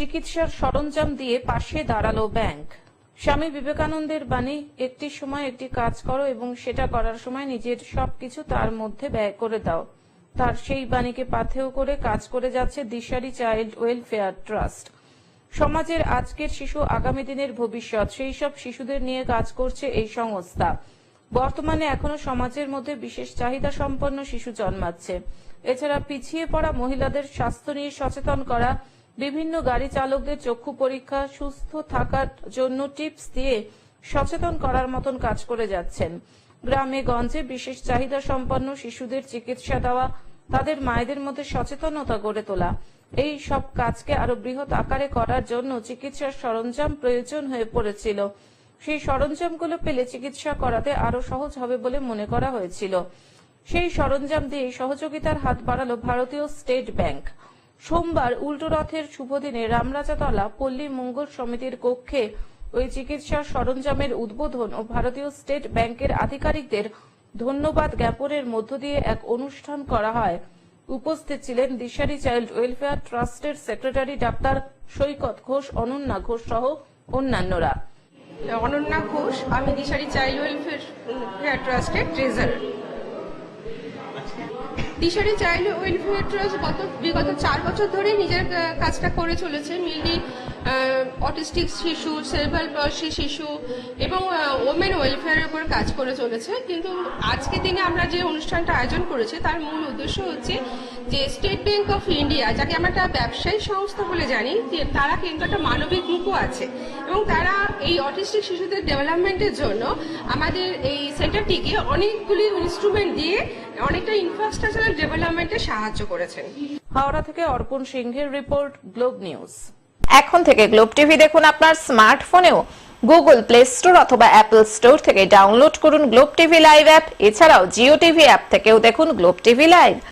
চিকিৎসার সরঞ্জাম দিয়ে পাশে দাঁড়াল ব্যাংক। স্বামী বিবেকানন্দের বাণী, একটি সময় একটি কাজ করো এবং সেটা করার সময় নিজের সবকিছু তার মধ্যে ব্যয় করে দাও। তার সেই বাণীকে পাথেয় করে কাজ করে যাচ্ছে দিশারি চাইল্ড ওয়েলফেয়ার ট্রাস্ট। সমাজের আজকের শিশু আগামী দিনের ভবিষ্যৎ, সেই সব শিশুদের নিয়ে কাজ করছে এই সংস্থা। বর্তমানে এখনও সমাজের মধ্যে বিশেষ চাহিদা সম্পন্ন শিশু জন্মাচ্ছে। এছাড়া পিছিয়ে পড়া মহিলাদের স্বাস্থ্য নিয়ে সচেতন করা বিভিন্ন গাড়ি চালকদের চক্ষু পরীক্ষা, সুস্থ থাকার জন্য টিপস দিয়ে সচেতন করার মতন কাজ করে যাচ্ছেন। গ্রামে গঞ্জে বিশেষ চাহিদা সম্পন্ন শিশুদের চিকিৎসা দেওয়া, তাদের মায়েদের মধ্যে সচেতনতা গড়ে তোলা। এই সব কাজকে আরও বৃহৎ আকারে করার জন্য চিকিৎসার সরঞ্জাম প্রয়োজন হয়ে পড়েছিল। সেই সরঞ্জামগুলো পেলে চিকিৎসা করাতে আরও সহজ হবে বলে মনে করা হয়েছিল। সেই সরঞ্জাম দিয়ে সহযোগিতার হাত বাড়ালো ভারতীয় স্টেট ব্যাংক। সোমবার উল্টো রথের শুভ দিনে রামরাজাতলা পল্লী মঙ্গল সমিতির কক্ষে ওই চিকিৎসার সরঞ্জামের উদ্বোধন ও ভারতীয় স্টেট ব্যাংকের আধিকারিকদের ধন্যবাদ জ্ঞাপনের মধ্য দিয়ে এক অনুষ্ঠান করা হয়। উপস্থিত ছিলেন দিশারি চাইল্ড ওয়েলফেয়ার ট্রাস্টের সেক্রেটারি ডাক্তার সৈকত ঘোষ, অনন্যা ঘোষ সহ অন্যান্যরা। অনন্যা ঘোষ, আমি দিশারি চাইল্ড ওয়েলফেয়ার ট্রাস্টের ট্রেজারার। দিশারি চাইল্ড ওয়েলফেয়ার ট্রাস্ট গত, বিগত চার বছর ধরে নিজের কাজটা করে চলেছে। মেনলি অটিস্টিক শিশু সেরেব্রাল পলসি শিশু এবং ওমেন ওয়েলফেয়ারের উপর কাজ করে চলেছে। কিন্তু আজকের দিনে আমরা যে অনুষ্ঠানটা আয়োজন করেছি, তার মূল উদ্দেশ্য হচ্ছে যে স্টেট ব্যাংক অফ ইন্ডিয়া যাকে আমরা একটা ব্যবসায়ী সংস্থা বলে জানি, যে তারা কিন্তু একটা মানবিক মুখও আছে এবং তারা এই অটিস্টিক শিশুদের ডেভেলপমেন্টের জন্য আমাদের এই সেন্টারটিকে অনেকগুলি ইনস্ট্রুমেন্ট দিয়ে অনেকটা ইনফ্রাস্ট্রাকচারাল ডেভেলপমেন্টে সাহায্য করেছেন। হাওড়া থেকে অর্পণ সিংহের রিপোর্ট গ্লোব নিউজ এখন থেকে গ্লোব টিভি দেখুন আপনার স্মার্টফোনেও গুগল প্লে স্টোর অথবা অ্যাপল স্টোর থেকে ডাউনলোড করুন গ্লোব টিভি লাইভ অ্যাপ এছাড়াও জিও টিভি অ্যাপ থেকেও দেখুন গ্লোব টিভি লাইভ